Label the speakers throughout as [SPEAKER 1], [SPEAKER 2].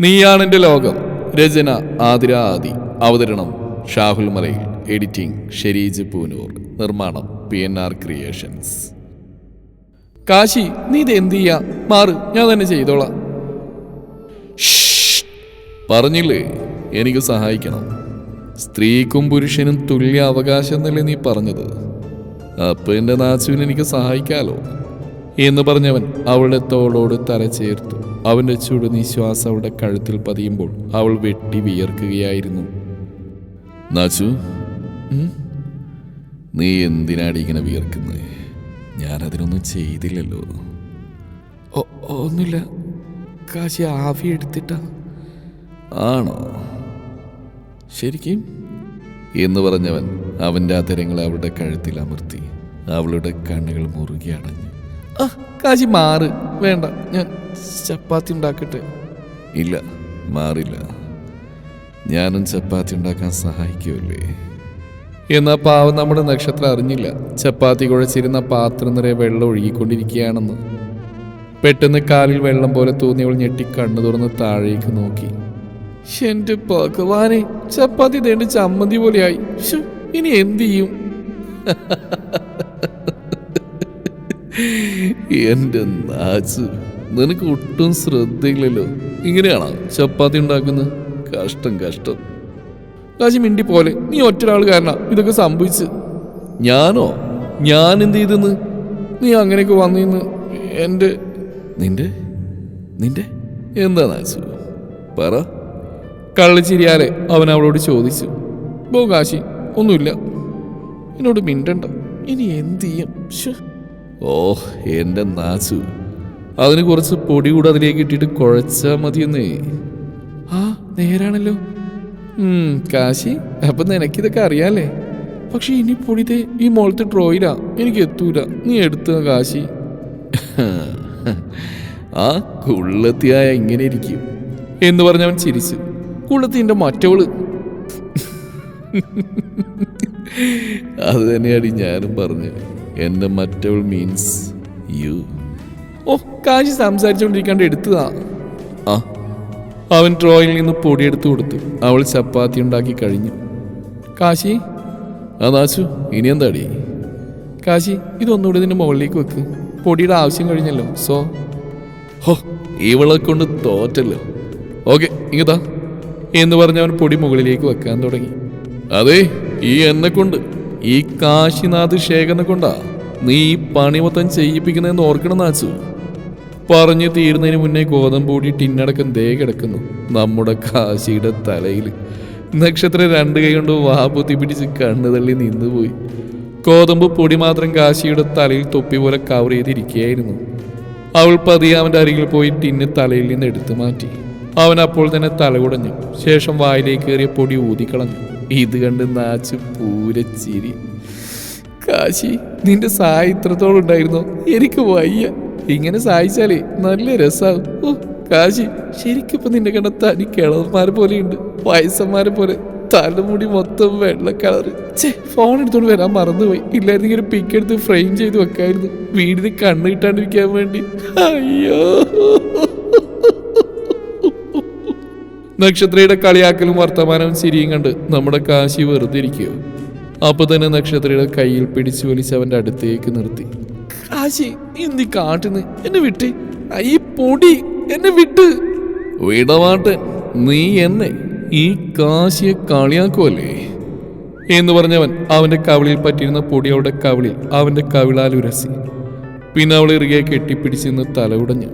[SPEAKER 1] നീയാണെന്റെ ലോകം. രചന ആതിര ആദി. അവതരണം ഷാഹുൽ മലയിൽ. എഡിറ്റിംഗ് ഷെരീജ് പൂനൂർ. നിർമ്മാണം P N R creations. Kashi നീ ഇത് എന്ത് ചെയ്യാ? മാറ് ഞാൻ തന്നെ ചെയ്തോളാം. പറഞ്ഞില്ലേ? എനിക്ക് സഹായിക്കണം. സ്ത്രീക്കും പുരുഷനും തുല്യ അവകാശം എന്നല്ലേ നീ പറഞ്ഞത്? അപ്പൊ എന്റെ നാച്ചുവിന് എനിക്ക് സഹായിക്കാലോ? എന്ന് പറഞ്ഞവൻ അവളുടെ തോളോട് തല ചേർത്തു. അവന്റെ ചുടുനിശ്വാസം അവളുടെ കഴുത്തിൽ പതിയുമ്പോൾ അവൾ വെട്ടി വിയർക്കുകയായിരുന്നു. നാച്ചു നീ എന്തിനാടി ഇങ്ങനെ വിയർക്കുന്നത് ഞാനതിനൊന്നും ചെയ്തില്ലല്ലോ. ഒന്നുമില്ല. കാശി ആവി എടുത്തിട്ടാ. ആണോ? ശരിക്കും? എന്ന് പറഞ്ഞവൻ അവന്റെ അതരങ്ങളെ അവളുടെ കഴുത്തിൽ അമർത്തി അവളുടെ കണ്ണുകൾ മുറുകി അടഞ്ഞു. ആ കാശി മാറ്. വേണ്ട ഞാൻ ചപ്പാത്തി ഉണ്ടാക്കട്ടെ? ഇല്ല മാറില്ല. ഞാനും ചപ്പാത്തി ഉണ്ടാക്കാൻ സഹായിക്കുമല്ലേ എന്നാ പാവം നമ്മുടെ നക്ഷത്രം അറിഞ്ഞില്ല. ചപ്പാത്തി കുഴച്ചിരുന്ന പാത്രം നിറയെ വെള്ളം ഒഴുകിക്കൊണ്ടിരിക്കുകയാണെന്ന്. പെട്ടെന്ന് കാലിൽ വെള്ളം പോലെ തോന്നിയവൾ ഞെട്ടി കണ്ണു തുറന്ന് താഴേക്ക് നോക്കി. എന്റെ ഭഗവാനെ ചപ്പാത്തി തേണ്ട ചമ്മന്തി പോലെയായി. ഇനി എന്ത് ചെയ്യും? എന്റെ നാച്ച് നിനക്ക് ഒട്ടും ശ്രദ്ധയില്ലല്ലോ. ഇങ്ങനെയാണോ ചപ്പാത്തി ഉണ്ടാക്കുന്നത്? കഷ്ടം കഷ്ടം. കാശി മിണ്ടി പോലെ നീ ഒറ്റൊരാൾ കാരണം ഇതൊക്കെ സംഭവിച്ച്. ഞാനോ? ഞാൻ എന്ത് ചെയ്തെന്ന്? നീ അങ്ങനെയൊക്കെ വന്നിന്ന് എന്റെ നിന്റെ? നിന്റെ? എന്താ നാശു പറ. കള്ളിച്ചിരിയാലെ അവൻ അവളോട് ചോദിച്ചു. ബോ കാശി ഒന്നുമില്ല. എന്നോട് മിണ്ടണ്ട. ഇനി എന്ത് ചെയ്യും. ഓ എന്റെ നാച്ചു അതിന് കുറച്ച് പൊടി കൂടെ അതിലേക്ക് ഇട്ടിട്ട് കുഴച്ചാ മതിയെന്നേ. ആ നേരാണല്ലോ. കാശി അപ്പൊ നിനക്കിതൊക്കെ അറിയാലേ പക്ഷെ ഇനി പൊടിതേ ഈ മോളത്തെ ഡ്രോയിലാ. എനിക്ക് എത്തൂല. നീ എടുത്ത കാശി. ആ കുള്ളത്തിയായ ഇങ്ങനെ ഇരിക്കും. എന്ന് പറഞ്ഞവൻ ചിരിച്ചു. കുള്ളത്തിന്റെ മറ്റവൾ. അത് തന്നെയാണ് ഞാനും പറഞ്ഞു എന്റെ മറ്റവൾ മീൻസ് യു ഓ കാശി സംസാരിച്ചുകൊണ്ടിരിക്കാണ്ട് എടുത്തതാ. ആ അവൻ ഡ്രോയിൽ നിന്ന് പൊടിയെടുത്തു കൊടുത്തു. അവൾ ചപ്പാത്തി ഉണ്ടാക്കി കഴിഞ്ഞു. കാശി? ആ നാശു ഇനി എന്താടി? കാശി ഇതൊന്നുകൂടി ഇതിന്റെ മുകളിലേക്ക് വെക്ക്. പൊടിയുടെ ആവശ്യം കഴിഞ്ഞല്ലോ സോ. ഹോ ഇവളെ കൊണ്ട് തോറ്റല്ലോ. ഓക്കെ ഇങ്ങതാ എന്ന് പറഞ്ഞ് അവൻ പൊടി മുകളിലേക്ക് വെക്കാൻ തുടങ്ങി. അതെ ഈ എന്നെ കൊണ്ട് ഈ കാശിനാഥ് ശേഖരനെ കൊണ്ടാ നീ ഈ പണി മൊത്തം ചെയ്യിപ്പിക്കുന്നതെന്ന് ഓർക്കണം നാച്ചു പറഞ്ഞു തീരുന്നതിന് മുന്നേ ഗോതമ്പൂടി ടിന്നടക്കം ദേ കിടക്കുന്നു. നമ്മുടെ കാശിയുടെ തലയിൽ. നക്ഷത്രം രണ്ട് കൈ കൊണ്ട് വാ പൊത്തി പിടിച്ച് കണ്ണു തള്ളി നിന്നുപോയി. ഗോതമ്പ് പൊടി മാത്രം കാശിയുടെ തലയിൽ തൊപ്പി പോലെ കവർ ചെയ്തിരിക്കുകയായിരുന്നു. അവൾ പതിയെ അവന്റെ അരികിൽ പോയി ടിന്ന് തലയിൽ നിന്ന് എടുത്തു മാറ്റി. അവൻ അപ്പോൾ തന്നെ തലകുടഞ്ഞു ശേഷം വായിലേക്ക് കയറിയ പൊടി ഊതിക്കളഞ്ഞു. ഇത് കണ്ട് നാച്ച് ചിരി. കാശി നിന്റെ സഹായം ഇത്രത്തോളം ഉണ്ടായിരുന്നോ? എനിക്ക് വയ്യ. ഇങ്ങനെ സഹായിച്ചാലേ നല്ല രസാവും. ഓ കാശി ശരിക്കിപ്പോ നിന്റെ കണ്ട തനി കിളവന്മാരെ പോലെയുണ്ട്. വയസ്സന്മാരെ പോലെ. തലമുടി മൊത്തം വെള്ള കളറ്. ഛേ ഫോൺ എടുത്തോണ്ട് വരാൻ മറന്നുപോയി. ഇല്ലായിരുന്നെങ്കിൽ ഒരു പിക്ക് എടുത്ത് ഫ്രെയിം ചെയ്ത് വെക്കായിരുന്നു. വീടിന് കണ്ണ് കിട്ടാണ്ടിരിക്കാൻ വേണ്ടി. അയ്യോ. നക്ഷത്രയുടെ കളിയാക്കലും വർത്തമാനവും ചിരിയും കണ്ട് നമ്മുടെ കാശി വെറുതെ ഇരിക്കുക അപ്പൊ തന്നെ നക്ഷത്രയുടെ കയ്യിൽ പിടിച്ചു വലിച്ച് അവന്റെ അടുത്തേക്ക് നിർത്തി. കാശി നീ എന്തി കാട്ടുന്നു? എന്നെ വിട്ട്. ഈ പൊടി എന്നെ വിട്ട്. വിടവാട്ട് നീ എന്നെ ഈ കാശിയെ കളിയാക്കുമല്ലേ എന്ന് പറഞ്ഞവൻ അവന്റെ കവിളിൽ പറ്റിയിരുന്ന പൊടി അവളുടെ കവിളിൽ അവന്റെ കവിളാൽ ഉരസി. പിന്നെ അവൾ ഇറുകെ കെട്ടിപ്പിടിച്ച് നിന്ന് തല ഉടഞ്ഞു.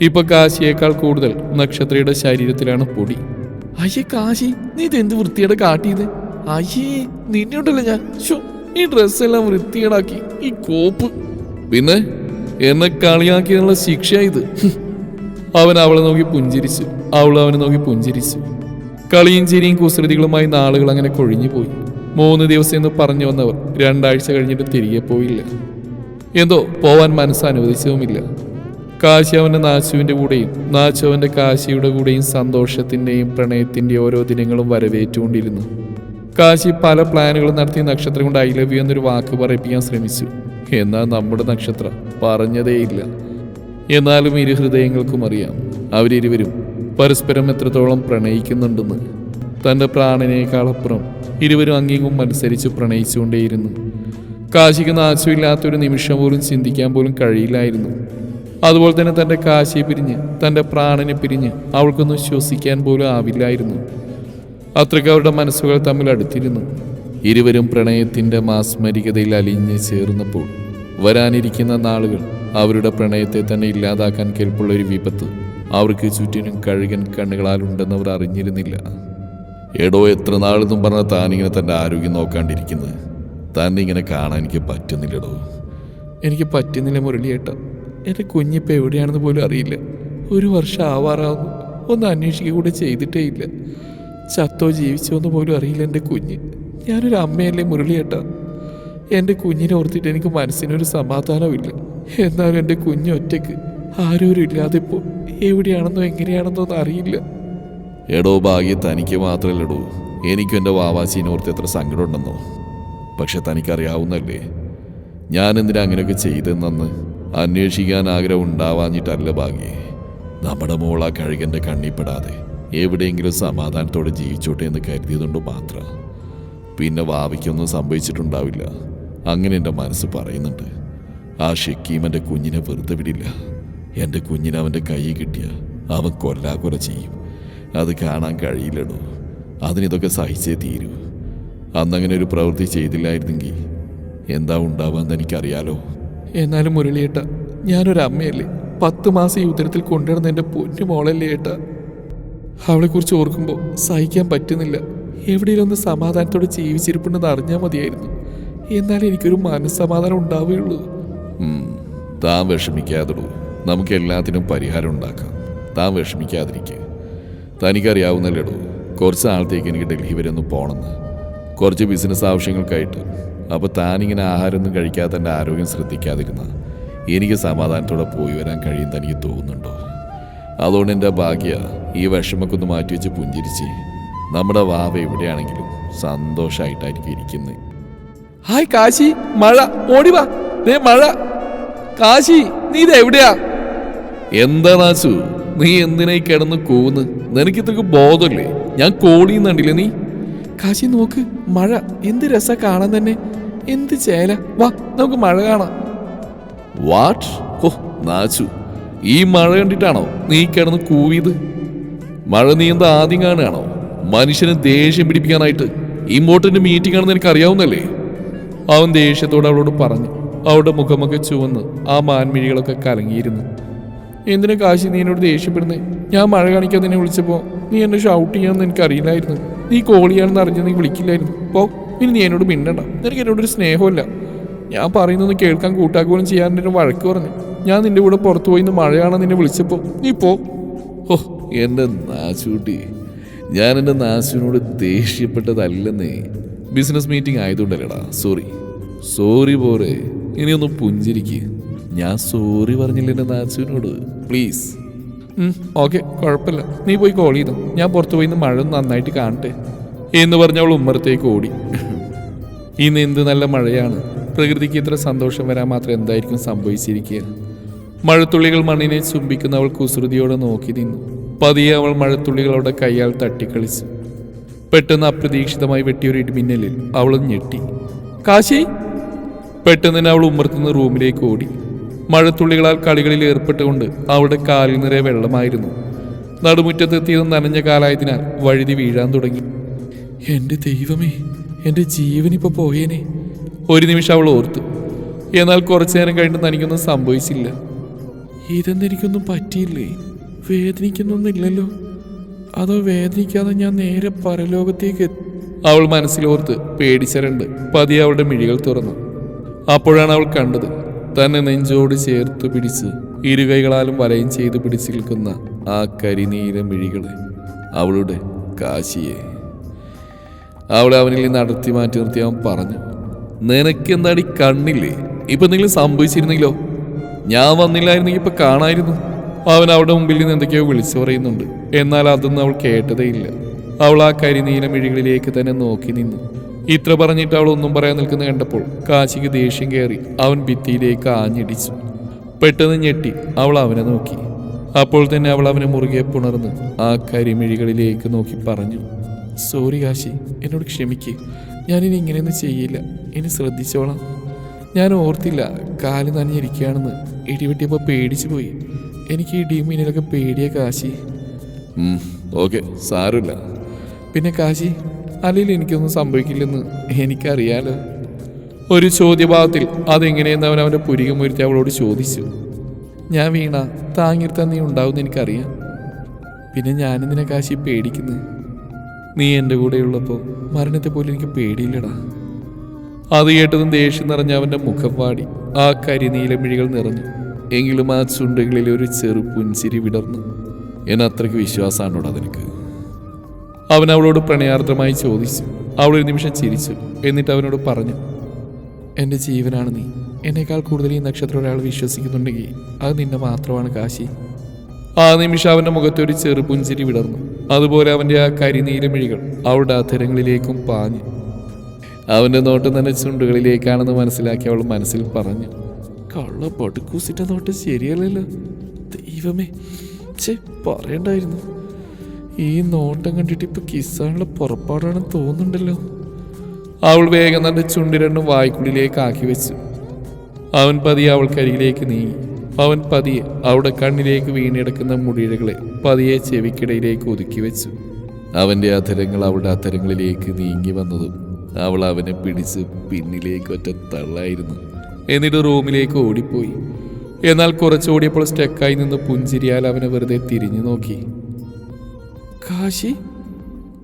[SPEAKER 1] ഇപ്പൊ കാശിയേക്കാൾ കൂടുതൽ നക്ഷത്രയുടെ ശരീരത്തിലാണ് പൊടി. അയ്യേ കാശി നീ ഇതെന്ത് വൃത്തിയുടെ കാട്ടിയത്? അയ്യേ നിന്നെ ഉണ്ടല്ലോ ഞാൻ ഈ ഡ്രസ്സെല്ലാം വൃത്തികേടാക്കി. ഈ കോപ്പ്. പിന്നെ എന്നെ കളിയാക്കിയുള്ള ശിക്ഷ ഇത്. അവൻ അവളെ നോക്കി പുഞ്ചിരിച്ചു. അവൾ അവനെ നോക്കി പുഞ്ചിരിച്ചു. കളിയും ചിരിയും കുസൃതികളുമായി നാളുകൾ അങ്ങനെ കൊഴിഞ്ഞു പോയി. മൂന്ന് ദിവസം എന്ന് പറഞ്ഞു വന്നവർ രണ്ടാഴ്ച കഴിഞ്ഞിട്ട് തിരികെ പോയില്ല. എന്തോ പോവാൻ മനസ്സ് അനുവദിച്ചതുമില്ല. കാശി അവന്റെ നാച്ചുവിന്റെ കൂടെയും നാശു അവന്റെ കാശിയുടെ കൂടെയും സന്തോഷത്തിന്റെയും പ്രണയത്തിന്റെയും ഓരോ ദിനങ്ങളും വരവേറ്റുകൊണ്ടിരുന്നു. കാശി പല പ്ലാനുകളും നടത്തി നക്ഷത്രം കൊണ്ട് ഐ ലവ് യു എന്നൊരു വാക്ക് പറയിപ്പിക്കാൻ ശ്രമിച്ചു. എന്നാൽ നമ്മുടെ നക്ഷത്രം? പറഞ്ഞതേയില്ല. എന്നാലും ഇരു ഹൃദയങ്ങൾക്കും അറിയാം അവരിരുവരും പരസ്പരം എത്രത്തോളം പ്രണയിക്കുന്നുണ്ടെന്ന്. തന്റെ പ്രാണനേക്കാളപ്പുറം ഇരുവരും അങ്ങിങ്ങും മത്സരിച്ച് പ്രണയിച്ചുകൊണ്ടേയിരുന്നു. കാശിക്ക് നാശമില്ലാത്തൊരു നിമിഷം പോലും ചിന്തിക്കാൻ പോലും കഴിയില്ലായിരുന്നു. അതുപോലെ തന്നെ തന്റെ കാശിയെ പിരിഞ്ഞ് തന്റെ പ്രാണനെ പിരിഞ്ഞ് അവൾക്കൊന്നും ശ്വസിക്കാൻ പോലും ആവില്ലായിരുന്നു. അത്രയ്ക്ക് അവരുടെ മനസ്സുകൾ തമ്മിൽ അടുത്തിരുന്നു. ഇരുവരും പ്രണയത്തിന്റെ മാസ്മരികതയിൽ അലിഞ്ഞ് ചേർന്നപ്പോൾ വരാനിരിക്കുന്ന നാളുകൾ അവരുടെ പ്രണയത്തെ തന്നെ ഇല്ലാതാക്കാൻ കേൾപ്പുള്ള ഒരു വിപത്ത് അവർക്ക് ചുറ്റിനും കഴുകൻ കണ്ണുകളാൽ ഉണ്ടെന്ന് അവർ അറിഞ്ഞിരുന്നില്ല. എടോ എത്ര നാളെന്നും പറഞ്ഞ താനിങ്ങനെ തന്റെ ആരോഗ്യം നോക്കാണ്ടിരിക്കുന്നത് തന്നെ ഇങ്ങനെ കാണാൻ എനിക്ക് പറ്റുന്നില്ലടോ. എനിക്ക് പറ്റുന്നില്ല മുരളിയേട്ട. എന്റെ കുഞ്ഞിപ്പോൾ എവിടെയാണെന്ന് പോലും അറിയില്ല. ഒരു വർഷം ആവാറാവുന്നു. ഒന്ന് അന്വേഷിക്കുക കൂടെ ചെയ്തിട്ടേ ഇല്ല. ചത്തോ ജീവിച്ചോ എന്ന് പോലും അറിയില്ല എന്റെ കുഞ്ഞ്. ഞാനൊരു അമ്മയല്ലേ മുരളിയേട്ട? എന്റെ കുഞ്ഞിനെ ഓർത്തിട്ട് എനിക്ക് മനസ്സിനൊരു സമാധാനമില്ല എന്നാലും എന്റെ കുഞ്ഞ് ഒറ്റയ്ക്ക് ആരോരും ഇല്ലാതെ ഇപ്പോൾ എവിടെയാണെന്നോ എങ്ങനെയാണെന്നോ അറിയില്ല. എടോ ഭാഗ്യ തനിക്ക് മാത്രമല്ലടോ എനിക്കും എന്റെ വാവാച്ചീനെ ഓർത്ത് എത്ര സങ്കടമുണ്ടെന്നോ. പക്ഷെ തനിക്കറിയാവുന്നല്ലേ. ഞാൻ എന്തിനാ അങ്ങനെയൊക്കെ ചെയ്തെന്നു അന്വേഷിക്കാൻ ആഗ്രഹം ഉണ്ടാവാഞ്ഞിട്ടല്ല ഭാഗ്യേ. നമ്മുടെ ആ കഴുകന്റെ കണ്ണിപ്പെടാതെ എവിടെയെങ്കിലും സമാധാനത്തോടെ ജീവിച്ചോട്ടെ എന്ന് കരുതിയതുകൊണ്ട് മാത്രം. പിന്നെ വാവിക്കൊന്നും സംഭവിച്ചിട്ടുണ്ടാവില്ല. അങ്ങനെ എന്റെ മനസ്സ് പറയുന്നുണ്ട്. ആ ഷക്കീം എന്റെ കുഞ്ഞിനെ വെറുതെ വിടില്ല. എന്റെ കുഞ്ഞിനെ അവന്റെ കൈ കിട്ടിയ അവൻ കൊല്ലാക്കൊല ചെയ്യും. അത് കാണാൻ കഴിയില്ലടോ. അതിനിതൊക്കെ സഹിച്ചേ തീരൂ. അന്നങ്ങനെ ഒരു പ്രവൃത്തി ചെയ്തില്ലായിരുന്നെങ്കിൽ എന്താ ഉണ്ടാവാന്ന് എനിക്കറിയാലോ. എന്നാലും മുരളിയേട്ട ഞാനൊരു അമ്മയല്ലേ. പത്ത് മാസം ഈ ഉദരത്തിൽ കൊണ്ടുവരുന്ന എന്റെ പൊന്നു മോളല്ലേ ഏട്ട. അവളെക്കുറിച്ച് ഓർക്കുമ്പോൾ സഹിക്കാൻ പറ്റുന്നില്ല. എവിടെയെങ്കിലും സമാധാനത്തോടെ ജീവിച്ചിരിപ്പുണ്ടെന്ന് അറിഞ്ഞാൽ മതിയായിരുന്നു. എന്നാലും എനിക്കൊരു മനസ്സമാധാനം ഉണ്ടാവുകയുള്ളൂ. താൻ വിഷമിക്കാതുള്ളൂ നമുക്ക് എല്ലാത്തിനും പരിഹാരം ഉണ്ടാക്കാം. താൻ വിഷമിക്കാതിരിക്കുക തനിക്കറിയാവുന്നല്ലേടൂ കുറച്ച് നാളത്തേക്ക് എനിക്ക് ഡൽഹി വരെ ഒന്ന് പോകണമെന്ന് കുറച്ച് ബിസിനസ് ആവശ്യങ്ങൾക്കായിട്ട്. അപ്പോൾ താനിങ്ങനെ ആഹാരമൊന്നും കഴിക്കാതെ എന്റെ ആരോഗ്യം ശ്രദ്ധിക്കാതിരുന്ന എനിക്ക് സമാധാനത്തോടെ പോയി വരാൻ കഴിയും തനിക്ക് തോന്നുന്നുണ്ടോ? അതുകൊണ്ട് എന്റെ ഭാഗ്യ ഈ വിഷമൊക്കെ ഒന്ന് മാറ്റി വെച്ച് പുഞ്ചിരിച്ച് നമ്മുടെ വാവ എവിടെയാണെങ്കിലും സന്തോഷമായിട്ടായിരിക്കും ഇരിക്കുന്നത് ഹായ് കാശി മഴ. ഓടിവാ ദേ മഴ. കാശി നീ ഇത് എവിടെയാ? എന്താ നാശു നീ എന്തിനായി കിടന്ന് കൂന്ന് നിനക്ക് ഇത്രക്ക് ബോധമില്ലേ? ഞാൻ കോടിയുന്നുണ്ടില്ലേ നീ? കാശി നോക്ക്. മഴ. എന്ത് രസ കാണാൻ തന്നെ. എന്ത് ചേല. വാ നമുക്ക് മഴ കാണാം. വാട്ട് ഓ നാച്ചു ഈ മഴ കണ്ടിട്ടാണോ നീ കിടന്ന് കൂവിയത്? മഴ നീ എന്താ ആദ്യം കാണുകയാണോ? മനുഷ്യനെ ദേഷ്യം പിടിപ്പിക്കാനായിട്ട് ഇമ്പോർട്ടന്റ് മീറ്റിംഗ് ആണെന്ന് എനിക്ക് അറിയാവുന്നല്ലേ അവൻ ദേഷ്യത്തോട് അവളോട് പറഞ്ഞു. അവളുടെ മുഖമൊക്കെ ചുവന്ന് ആ മാൻമിഴികളൊക്കെ കലങ്ങിയിരുന്നു. എന്തിനു കാശി നീ എന്നോട് ദേഷ്യപ്പെടുന്നേ? ഞാൻ മഴ കാണിക്കാൻ നിന്നെ വിളിച്ചപ്പോൾ നീ എന്നെ ഷൗട്ട് ചെയ്യാമെന്ന് എനിക്ക് അറിയില്ലായിരുന്നു നീ കോളിയാണെന്ന് അറിഞ്ഞ നീ വിളിക്കില്ലായിരുന്നു. പോ ഇനി നീ എന്നോട് മിണ്ടണ്ട. നിനക്ക് എന്നോടൊരു സ്നേഹമില്ല ഞാൻ പറയുന്നൊന്ന് കേൾക്കാൻ കൂട്ടാക്കുകയും ചെയ്യാൻ എന്നെ വഴക്ക് പറഞ്ഞു. ഞാൻ നിന്റെ കൂടെ പുറത്തു പോയി ഇന്ന് മഴയാണെന്ന് നിന്നെ വിളിച്ചപ്പോൾ നീ പോ. ഓ എന്റെ നാശൂട്ടി. ഞാൻ എന്റെ നാശുവിനോട് ദേഷ്യപ്പെട്ടതല്ലെന്നേ. ബിസിനസ് മീറ്റിംഗ് ആയതുകൊണ്ടല്ലേടാ. സോറി. സോറി പോരെ. ഇനിയൊന്ന് പുഞ്ചിരിക്ക്. ഞാൻ സോറി പറഞ്ഞില്ല എന്റെ നാസിനോട്. പ്ലീസ്. ഓക്കെ കുഴപ്പമില്ല. നീ പോയി കോൾ ചെയ്തു. ഞാൻ പുറത്തു പോയി മഴ നന്നായിട്ട് കാണട്ടെ. എന്ന് പറഞ്ഞ അവൾ ഉമ്മറത്തേക്ക് ഓടി. ഇന്ന് എന്ത് നല്ല മഴയാണ്. പ്രകൃതിക്ക് ഇത്ര സന്തോഷം വരാൻ മാത്രം എന്തായിരിക്കും സംഭവിച്ചിരിക്കുക? മഴത്തുള്ളികൾ മണ്ണിനെ ചുംബിക്കുന്ന അവൾ കുസൃതിയോടെ നോക്കി നിന്നു. പതിയെ അവൾ മഴത്തുള്ളികൾ അവളുടെ കൈയാൽ തട്ടിക്കളിച്ചു പെട്ടെന്ന് അപ്രതീക്ഷിതമായി വെട്ടിയൊരു ഇടിമിന്നലിൽ അവൾ ഞെട്ടി. കാശി? പെട്ടെന്ന് തന്നെ അവൾ ഉമ്മർത്തുന്ന റൂമിലേക്ക് ഓടി. മഴത്തുള്ളികളാൽ കളികളിൽ ഏർപ്പെട്ടുകൊണ്ട് അവളുടെ കാലിൽ നിറയെ വെള്ളമായിരുന്നു. നടുമുറ്റത്തെത്തിയത് നനഞ്ഞ കാലായതിനാൽ വഴുതി വീഴാൻ തുടങ്ങി. എന്റെ ദൈവമേ എന്റെ ജീവനിപ്പോൾ പോയേനെ. ഒരു നിമിഷം അവൾ ഓർത്തു. എന്നാൽ കുറച്ചു നേരം കഴിഞ്ഞ് തനിക്കൊന്നും സംഭവിച്ചില്ല. ഇതെന്നെനിക്കൊന്നും പറ്റിയില്ലേ? വേദനിക്കുന്നൊന്നുമില്ലല്ലോ. അതോ വേദനിക്കാതെ ഞാൻ നേരെ പരലോകത്തേക്ക് അവൾ മനസ്സിലോർത്ത് പേടിച്ചരണ്ട് പതിയെ അവളുടെ മിഴികൾ തുറന്നു. അപ്പോഴാണ് അവൾ കണ്ടത് തന്നെ നെഞ്ചോട് ചേർത്ത് പിടിച്ച് ഇരുകൈകളാലും വലയം ചെയ്ത് പിടിച്ചു നിൽക്കുന്ന ആ കരിനീര മിഴികളെ അവളുടെ കാശിയെ. അവളെ അവനിൽ നിന്ന് അടർത്തി മാറ്റി നിർത്തി അവൻ പറഞ്ഞു നിനക്ക് എന്താടി കണ്ണില്ലേ? ഇപ്പൊ എന്തെങ്കിലും സംഭവിച്ചിരുന്നെങ്കിലോ? ഞാൻ വന്നില്ലായിരുന്നെങ്കിൽ ഇപ്പൊ കാണായിരുന്നു. അവൻ അവളുടെ മുമ്പിൽ നിന്ന് എന്തൊക്കെയോ വിളിച്ചു പറയുന്നുണ്ട്. എന്നാൽ അതൊന്നും അവൾ കേട്ടതേയില്ല. അവൾ ആ കരിനീല മിഴികളിലേക്ക് തന്നെ നോക്കി നിന്നു. ഇത്ര പറഞ്ഞിട്ട് അവൾ ഒന്നും പറയാൻ നിൽക്കുന്ന കണ്ടപ്പോൾ കാശിക്ക് ദേഷ്യം കയറി അവൻ ഭിത്തിയിലേക്ക് ആഞ്ഞിടിച്ചു. പെട്ടെന്ന് ഞെട്ടി അവൾ അവനെ നോക്കി. അപ്പോൾ തന്നെ അവൾ അവനെ മുറുകെ പുണർന്ന് ആ കരിമിഴികളിലേക്ക് നോക്കി പറഞ്ഞു സോറി കാശി എന്നോട് ക്ഷമിക്ക്. ഞാനിനി ഇങ്ങനെയൊന്നും ചെയ്യില്ല. ഇനി ശ്രദ്ധിച്ചോളാം. ഞാൻ ഓർത്തില്ല കാൽ നനഞ്ഞിരിക്കുകയാണെന്ന്. ഇടിവെട്ടിയപ്പോൾ പേടിച്ചു പോയി. എനിക്ക് ഈ ഇടിയും മീനിലൊക്കെ പേടിയ കാശി. ഓക്കെ സാരമില്ല. പിന്നെ കാശി അല്ലെങ്കിൽ എനിക്കൊന്നും സംഭവിക്കില്ലെന്ന് എനിക്കറിയാലോ. ഒരു ചോദ്യഭാഗത്തിൽ അതെങ്ങനെയെന്ന് അവൻ അവന്റെ പുരികം ഉയർത്തി അവളോട് ചോദിച്ചു. ഞാൻ വീണ താങ്ങിർത്താൻ നീ ഉണ്ടാവുമെന്ന് എനിക്കറിയാം. പിന്നെ ഞാനെന്തിനെ കാശി പേടിക്കുന്നു? നീ എന്റെ കൂടെയുള്ളപ്പോൾ മരണത്തെ പോലും എനിക്ക് പേടിയില്ലടാ. അത് കേട്ടതും ദേഷ്യം നിറഞ്ഞ അവന്റെ മുഖം വാടി. ആ കരിനീലമിഴികൾ നിറഞ്ഞു. എങ്കിലും ആ ചുണ്ടുകളിൽ ഒരു ചെറു പുഞ്ചിരി വിടർന്നു. എന്നത്രയ്ക്ക് വിശ്വാസമാണോടാ നിനക്ക്? അവൻ അവളോട് പ്രണയാർദ്രമായി ചോദിച്ചു. അവൾ ഒരു നിമിഷം ചിരിച്ചു. എന്നിട്ട് അവനോട് പറഞ്ഞു എന്റെ ജീവനാണ് നീ. എന്നേക്കാൾ കൂടുതൽ ഈ നക്ഷത്രം ഒരാൾ വിശ്വസിക്കുന്നുണ്ടെങ്കിൽ അത് നിന്നെ മാത്രമാണ് കാശി. ആ നിമിഷം അവന്റെ മുഖത്ത് ഒരു ചെറു പുഞ്ചിരി വിടർന്നു. അതുപോലെ അവന്റെ ആ കരിനീലമിഴികൾ അവളുടെ അധരങ്ങളിലേക്കും പാഞ്ഞു. അവന്റെ നോട്ടം തന്നെ ചുണ്ടുകളിലേക്കാണെന്ന് മനസ്സിലാക്കി അവൾ മനസ്സിൽ പറഞ്ഞു. കള്ള പടുക്കൂസിട്ട നോട്ട് ശരിയല്ലല്ലോ. ദൈവമേ ചേ പറയണ്ടായിരുന്നു. ഈ നോട്ടം കണ്ടിട്ട് ഇപ്പൊ കിസ്സാനുള്ള പുറപ്പാടാണെന്ന് തോന്നുന്നുണ്ടല്ലോ. അവൾ വേഗം തന്റെ ചുണ്ടി രണ്ടും വായ്ക്കുള്ളിലേക്ക് ആക്കി വെച്ചു. അവൻ പതിയെ അവൾക്കരികിലേക്ക് നീങ്ങി. അവൻ പതിയെ അവളുടെ കണ്ണിലേക്ക് വീണിടക്കുന്ന മുടിയിഴകളെ പതിയെ ചെവിക്കിടയിലേക്ക് ഒതുക്കി വെച്ചു. അവന്റെ അധരങ്ങൾ അവളുടെ അധരങ്ങളിലേക്ക് നീങ്ങി വന്നതും അവൾ അവനെ പിടിച്ച് പിന്നിലേക്ക് ഒറ്റ തള്ളായിരുന്നു. എന്നിട്ട് റൂമിലേക്ക് ഓടിപ്പോയി. എന്നാൽ കുറച്ചോടിയപ്പോൾ സ്റ്റക്കായി നിന്ന് പുഞ്ചിരിയാൽ അവനെ വെറുതെ തിരിഞ്ഞു നോക്കി. കാശി?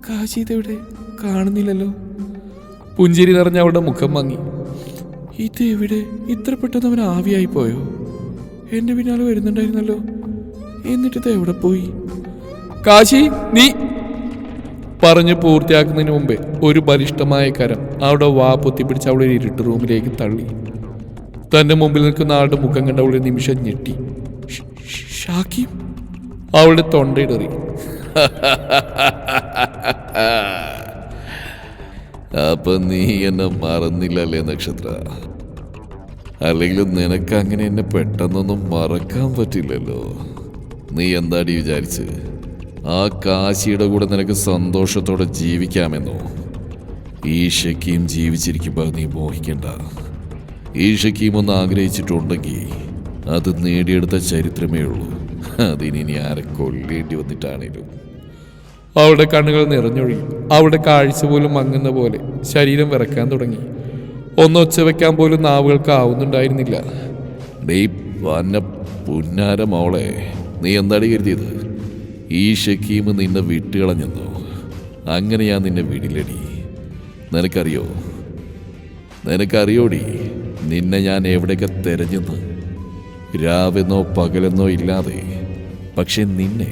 [SPEAKER 1] കാശി ഇതെവിടെ? കാണുന്നില്ലല്ലോ. പുഞ്ചിരി നിറഞ്ഞ അവളുടെ മുഖം മങ്ങി. ഇത് എവിടെ? ഇത്ര പെട്ടെന്ന് അവൻ ആവിയായി പോയോ? എന്റെ പിന്നാലെ വരുന്നുണ്ടായിരുന്നല്ലോ. എന്നിട്ട് ഇത് എവിടെ പോയി? കാശി നീ പറഞ്ഞു പൂർത്തിയാക്കുന്നതിന് മുമ്പേ ഒരു ബലിഷ്ടമായ കരം അവിടെ വാ പൊത്തിപ്പിടിച്ച് അവിടെ ഇരുട്ട് റൂമിലേക്ക് തള്ളി. തന്റെ മുമ്പിൽ നിൽക്കുന്ന ആളുടെ മുഖം കണ്ട അവളുടെ നിമിഷം ഞെട്ടി. ഷാക്കിം? അവളുടെ തൊണ്ടയിടറി
[SPEAKER 2] അപ്പൊ നീ എന്നെ മറന്നില്ലല്ലേ നക്ഷത്ര? അല്ലെങ്കിൽ നിനക്ക് അങ്ങനെ എന്നെ പെട്ടെന്നൊന്നും മറക്കാൻ പറ്റില്ലല്ലോ. നീ എന്താടി വിചാരിച്ച്? ആ കാശിയുടെ കൂടെ നിനക്ക് സന്തോഷത്തോടെ ജീവിക്കാമെന്നോ? ഈ ജീവിച്ചിരിക്കുമ്പോൾ നീ മോഹിക്കണ്ട. ഈ ഒന്ന് ആഗ്രഹിച്ചിട്ടുണ്ടെങ്കിൽ അത് നേടിയെടുത്ത ചരിത്രമേ ഉള്ളൂ. അതിനി ആരെ കൊല്ലേണ്ടി വന്നിട്ടാണേലും.
[SPEAKER 1] അവളുടെ കണ്ണുകൾ നിറഞ്ഞൊഴുകി. അവളുടെ കാഴ്ച പോലും മങ്ങുന്ന പോലെ ശരീരം വിറക്കാൻ തുടങ്ങി. ഒന്നൊച്ച വെക്കാൻ പോലും നാവുകൾക്ക് ആവുന്നുണ്ടായിരുന്നില്ല.
[SPEAKER 2] ഡേ വന്ന പുന്നാര മോളെ നീ എന്താടി കരുതിയത്? ഈ ഷക്കീം നിന്നെ വിട്ടുകളഞ്ഞെന്നോ? അങ്ങനെ ഞാൻ നിന്നെ വിടില്ലടി. നിനക്കറിയോ? നിനക്കറിയോടി? നിന്നെ ഞാൻ എവിടെയൊക്കെ തെരഞ്ഞെന്ന്. രാവെന്നോ പകലെന്നോ ഇല്ലാതെ. പക്ഷെ നിന്നെ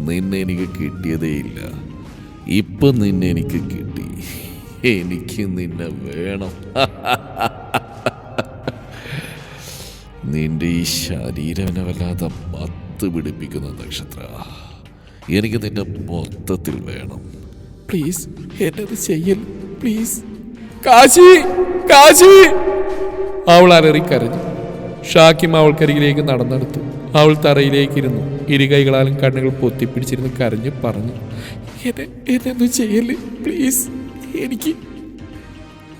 [SPEAKER 2] നിന്നെ എനിക്ക് കിട്ടിയതേയില്ല ഇപ്പൊ നിന്നെ എനിക്ക് കിട്ടി. എനിക്ക് നിന്നെ വേണം. നിന്റെ ഈ ശരീരം വല്ലാതെ മത്ത് പിടിപ്പിക്കുന്ന നക്ഷത്ര. എനിക്ക് നിന്നെ മൊത്തത്തിൽ വേണം.
[SPEAKER 1] പ്ലീസ് എന്നത് ചെയ്യൽ പ്ലീസ്. കാശി കാശി. അവൾ അലറി കരഞ്ഞു ഷാക്കിം അവൾക്കരികിലേക്ക് നടന്നെടുത്തു. അവൾ തറയിലേക്ക് ഇരുന്നു ഇരുകൈകളാലും കണ്ണുകൾ പൊത്തിപ്പിടിച്ചിരുന്ന് കരഞ്ഞു പറഞ്ഞു ചെയ്യല്ലേ പ്ലീസ് എനിക്ക്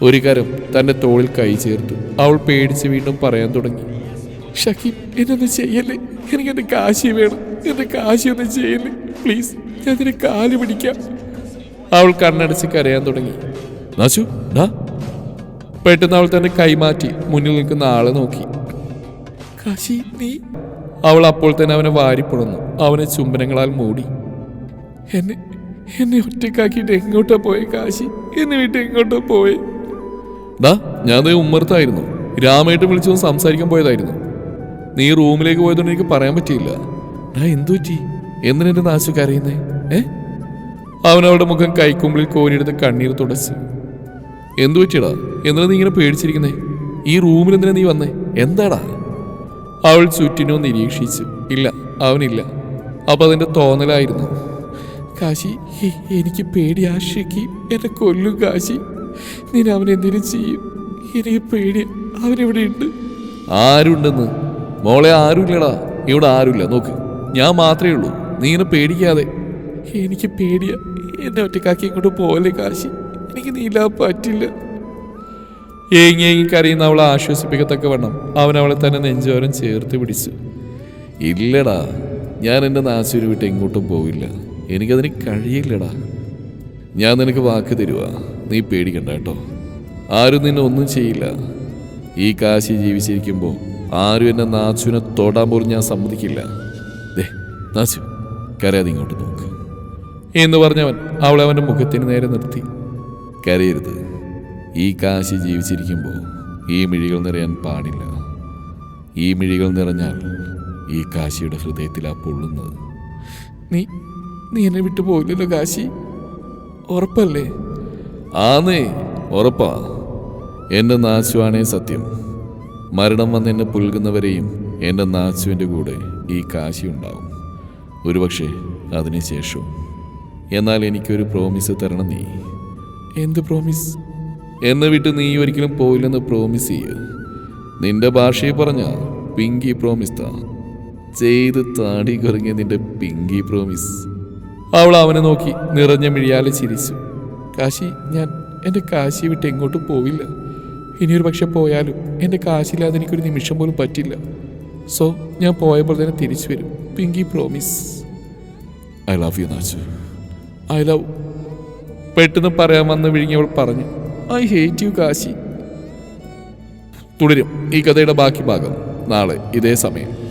[SPEAKER 1] ഒരു കരം തന്റെ തോളിൽ കൈ ചേർത്തു. അവൾ പേടിച്ച് വീണ്ടും പറയാൻ തുടങ്ങി ഷക്കീം എന്നൊന്നും ചെയ്യല്ലേ എനിക്ക് എന്റെ കാശി വേണം. എന്റെ കാശി ഒന്നും ചെയ്യല്ലേ പ്ലീസ് ഞാൻ കാൽ പിടിക്കാം. അവൾ കണ്ണടച്ച് കരയാൻ തുടങ്ങി. പെട്ടെന്ന് അവൾ തന്നെ കൈമാറ്റി മുന്നിൽ നിൽക്കുന്ന ആളെ നോക്കി. കാശി നീ? അവൾ അപ്പോൾ തന്നെ അവനെ വാരിപ്പുണർന്നു അവനെ ചുംബനങ്ങളാൽ മൂടി. എന്നെ എന്നെ ഒറ്റക്കാക്കിയിട്ട് എങ്ങോട്ടാ പോയെ കാശി? എന്നെ വിട്ട് എങ്ങോട്ടാ പോയെ? ദാ ഞാൻ ഉമ്മർത്തായിരുന്നു രാമേട്ട് വിളിച്ചു സംസാരിക്കാൻ പോയതായിരുന്നു. നീ റൂമിലേക്ക് പോയതുകൊണ്ട് എനിക്ക് പറയാൻ പറ്റിയില്ല. ഡാ എന്തു പറ്റി? എന്തിനെന്റെ നാശു കരയുന്നേ? ഏ? അവനവളുടെ മുഖം കൈക്കുമ്പിളിൽ കോരിയെടുത്ത് കണ്ണീർ തുടച്ചു. എന്തു പറ്റിയടാ? എന്തിനാ നീ ഇങ്ങനെ പേടിച്ചിരിക്കുന്നേ? ഈ റൂമിൽ എന്തിനാ നീ വന്നേ? എന്താടാ? അവൾ ചുറ്റിനോ നിരീക്ഷിച്ചു. ഇല്ല അവനില്ല. അപ്പൊ അതിന്റെ തോന്നലായിരുന്നു. കാശി എനിക്ക് പേടി. ആശയ്ക്ക് എന്നെ കൊല്ലും കാശി. നീ അവൻ എന്തിനും ചെയ്യും? എനിക്ക് പേടി. അവനെവിടെ ഉണ്ട്. ആരുണ്ടെന്ന്? മോളെ ആരുമില്ലടാ. ഇവിടെ ആരുമില്ല. നോക്ക് ഞാൻ മാത്രമേ ഉള്ളൂ. നീ ഇങ്ങനെ പേടിക്കാതെ. എനിക്ക് പേടിയാ. എന്നെ ഒറ്റക്കാക്കി ഇങ്ങോട്ട് പോലെ കാശി? എനിക്ക് നീലാ പറ്റില്ല. ഏങ്ങി കരയുന്ന അവളെ ആശ്വസിപ്പിക്കത്തക്ക വണ്ണം അവൻ അവളെ തന്നെ നെഞ്ചോരം ചേർത്ത് പിടിച്ചു. ഇല്ലടാ ഞാൻ എന്റെ നാശൂര് വിട്ട് എങ്ങോട്ടും പോവില്ല. എനിക്കതിന് കഴിയില്ലടാ. ഞാൻ നിനക്ക് വാക്ക് തരുവാ. നീ പേടിക്കണ്ട കേട്ടോ. ആരും നിന്നെ ഒന്നും ചെയ്യില്ല. ഈ കാശി ജീവിച്ചിരിക്കുമ്പോൾ ആരും എന്നെ നാച്ചുവിനെ തൊടാൻ പോലും ഞാൻ സമ്മതിക്കില്ല. ദേ നാച്ചു കരയാതെ ഇങ്ങോട്ട് നോക്ക്. എന്ന് പറഞ്ഞവൻ അവളെ അവന്റെ മുഖത്തിന് നേരെ നിർത്തി. കരയരുത്. ഈ കാശി ജീവിച്ചിരിക്കുമ്പോൾ ഈ മിഴികൾ നിറയാൻ പാടില്ല. ഈ മിഴികൾ നിറഞ്ഞാൽ ഈ കാശിയുടെ ഹൃദയത്തിലാ പൊള്ളുന്നത്. നീ നീ എന്നെ വിട്ടു പോയില്ലല്ലോ കാശി. ഉറപ്പല്ലേ? ആന്നേ ഉറപ്പാ. എന്റെ നാശുവാണേ സത്യം. മരണം വന്ന് എന്നെ പുൽകുന്നവരെയും എന്റെ നാശുവിന്റെ കൂടെ ഈ കാശി ഉണ്ടാവും. ഒരുപക്ഷെ അതിനുശേഷവും എന്നാൽ എനിക്കൊരു പ്രോമിസ് തരണം നീ. എന്ത് പ്രോമിസ് എന്നെ വിട്ട് നീ ഒരിക്കലും പോയില്ലെന്ന് പ്രോമിസ് ചെയ്യ. നിന്റെ ഭാഷയെ പറഞ്ഞ പിങ്കി പ്രോമിസ് താ. ചെയ്ത് താടി കുറങ്ങിയ നിന്റെ പിങ്കി പ്രോമിസ് അവൾ അവനെ നോക്കി നിറഞ്ഞ മിഴിയാലെ ചിരിച്ചു. കാശി ഞാൻ എന്റെ കാശി വിട്ട് എങ്ങോട്ടും പോവില്ല. ഇനിയൊരു പക്ഷെ പോയാലും എന്റെ കാശില്ലാതെ എനിക്കൊരു നിമിഷം പോലും പറ്റില്ല. സോ ഞാൻ പോയപ്പോൾ തന്നെ തിരിച്ചു വരും. Pinky promise I love you Nachu I love പെട്ടെന്ന് പറയാമെന്ന് വിഴുങ്ങിയവൾ പറഞ്ഞു ഐ ഹേറ്റ് യു കാശി. തുടരും ഈ കഥയുടെ ബാക്കി ഭാഗം നാളെ ഇതേ സമയം.